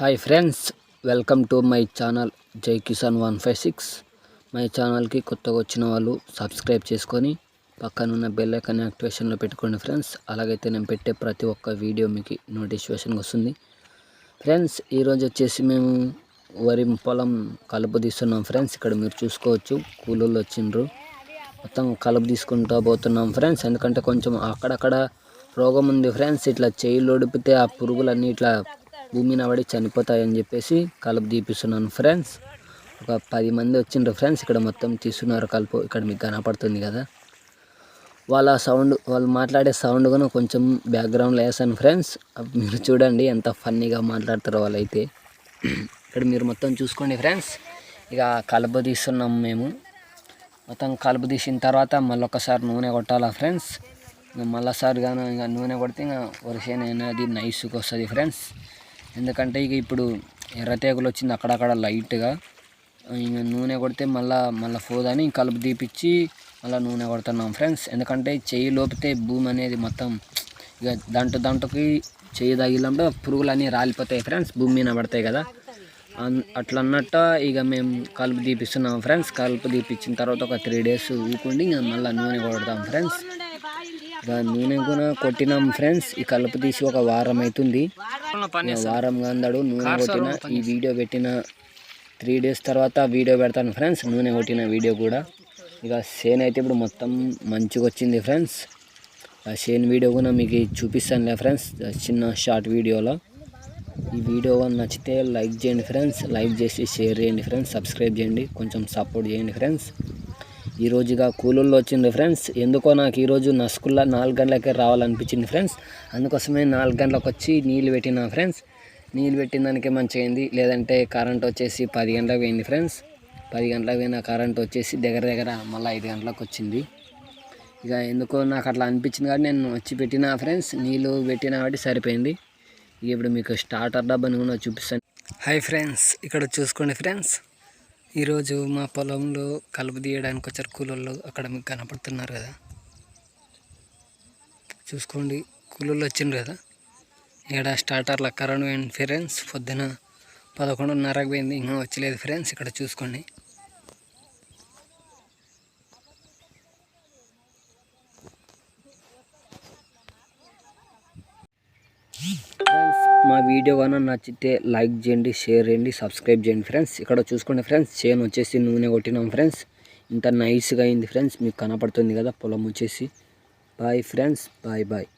Hi friends welcome to my channel Jai Kisan one five six my ఛానల్కి కొత్తగా వచ్చిన వాళ్ళు సబ్స్క్రైబ్ చేసుకొని పక్కనున్న బెల్ ఐకాన్ యాక్టివేషన్లో పెట్టుకోండి ఫ్రెండ్స్ అలాగైతే నేను పెట్టే ప్రతి ఒక్క వీడియో మీకు నోటిఫికేషన్ వస్తుంది. ఫ్రెండ్స్ ఈరోజు వచ్చేసి మేము వరి పొలం కలుపు తీస్తున్నాం ఫ్రెండ్స్ ఇక్కడ మీరు చూసుకోవచ్చు కూలోళ్ళు వచ్చిండ్రు. మొత్తం కలుపు తీసుకుంటూ పోతున్నాం ఫ్రెండ్స్ ఎందుకంటే కొంచెం అక్కడక్కడ రోగం ఉంది ఫ్రెండ్స్ ఇట్లా చేయిలు ఒడిపితే ఆ పురుగులన్నీ ఇట్లా భూమిని పడి చనిపోతాయని చెప్పేసి కలుపు తీపిస్తున్నాను ఫ్రెండ్స్. ఒక పది మంది వచ్చిండ్రు ఫ్రెండ్స్ ఇక్కడ మొత్తం తీస్తున్నారు కలుపు. ఇక్కడ మీకు కనపడుతుంది కదా. వాళ్ళ సౌండ్ వాళ్ళు మాట్లాడే సౌండ్ కూడా కొంచెం బ్యాక్గ్రౌండ్లో వేసాను ఫ్రెండ్స్. మీరు చూడండి ఎంత ఫన్నీగా మాట్లాడతారో వాళ్ళైతే. ఇక్కడ మీరు మొత్తం చూసుకోండి ఫ్రెండ్స్. ఇక కలుపు తీస్తున్నాం మేము. మొత్తం కలుపు తీసిన తర్వాత మళ్ళీ ఒకసారి నూనె కొట్టాలా ఫ్రెండ్స్. ఇంకా మళ్ళీసారి కానీ ఇంకా నూనె కొడితే ఇంకా వరిసేన అనేది నైస్గా వస్తుంది ఫ్రెండ్స్. ఎందుకంటే ఇక ఇప్పుడు ఎర్ర తేగులు వచ్చింది అక్కడక్కడ లైట్గా. ఇంకా నూనె కొడితే మళ్ళీ మళ్ళీ ఫోదని కలుపు తీపిచ్చి మళ్ళీ నూనె కొడుతున్నాం ఫ్రెండ్స్. ఎందుకంటే చెయ్యి లోపితే భూమి అనేది మొత్తం ఇక దాంట్లో దాంట్లోకి చెయ్యి తగిలినప్పుడు పురుగులు అన్నీ రాలిపోతాయి ఫ్రెండ్స్ భూమి మీద పడతాయి కదా. అట్లా అన్నట్టు ఇక మేము కలుపు తీపిస్తున్నాం ఫ్రెండ్స్. కలుపు తీపిచ్చిన తర్వాత ఒక త్రీ డేస్ ఊకుండి ఇంకా మళ్ళీ నూనె కొడతాం ఫ్రెండ్స్. ఇక నూనె కూడా కొట్టినాం ఫ్రెండ్స్. ఈ కలుపు తీసి ఒక వారం అవుతుంది వారం అందడు నూనె కొట్టిన ఈ వీడియో పెట్టిన త్రీ డేస్ తర్వాత వీడియో పెడతాను ఫ్రెండ్స్ నూనె కొట్టిన వీడియో కూడా. ఇక సేన్ అయితే ఇప్పుడు మొత్తం మంచిగా వచ్చింది ఫ్రెండ్స్. ఆ షేన్ వీడియో కూడా మీకు చూపిస్తానులే ఫ్రెండ్స్ చిన్న షార్ట్ వీడియోలో. ఈ వీడియో నచ్చితే లైక్ చేయండి ఫ్రెండ్స్ లైక్ చేసి షేర్ చేయండి ఫ్రెండ్స్ సబ్స్క్రైబ్ చేయండి కొంచెం సపోర్ట్ చేయండి ఫ్రెండ్స్. ఈరోజుగా కూలీల్లో వచ్చింది ఫ్రెండ్స్. ఎందుకో నాకు ఈరోజు నస్కుల్లా నాలుగు గంటలకే రావాలనిపించింది ఫ్రెండ్స్. అందుకోసమే నాలుగు గంటలకు వచ్చి నీళ్ళు పెట్టిన ఫ్రెండ్స్. నీళ్ళు పెట్టిన దానికే మంచిగా అయింది. లేదంటే కరెంట్ వచ్చేసి పది గంటలకు పోయింది ఫ్రెండ్స్. పది గంటలకు పోయిన కరెంట్ వచ్చేసి దగ్గర దగ్గర మళ్ళీ ఐదు గంటలకు వచ్చింది. ఇక ఎందుకో నాకు అట్లా అనిపించింది కాబట్టి నేను వచ్చి పెట్టిన ఫ్రెండ్స్. నీళ్ళు పెట్టిన కాబట్టి సరిపోయింది. ఇప్పుడు మీకు స్టార్టర్ డబ్బాని కూడా చూపిస్తాను. Hi friends. ఇక్కడ చూసుకోండి ఫ్రెండ్స్. ఈరోజు మా పొలంలో కలుపు తీయడానికి వచ్చారు కూలోళ్ళు. అక్కడ మీకు కనపడుతున్నారు కదా. చూసుకోండి కూలోళ్ళు వచ్చిండ్రు కదా. ఇక్కడ స్టార్టర్ల కరెంట్ పోయింది ఫ్రెండ్స్. పొద్దున పదకొండున్నరకు పోయింది ఇంకా వచ్చలేదు ఫ్రెండ్స్. ఇక్కడ చూసుకోండి. ఫ్రెండ్స్ మా వీడియో కన్నా నచ్చితే లైక్ చేయండి షేర్ చేయండి సబ్స్క్రైబ్ చేయండి ఫ్రెండ్స్. ఇక్కడ చూసుకోండి ఫ్రెండ్స్ చేను వచ్చేసి నూనె కొట్టినాం ఫ్రెండ్స్. ఇంత నైస్గా అయింది ఫ్రెండ్స్ మీకు కనపడుతుంది కదా పొలం వచ్చేసి. Bye friends bye bye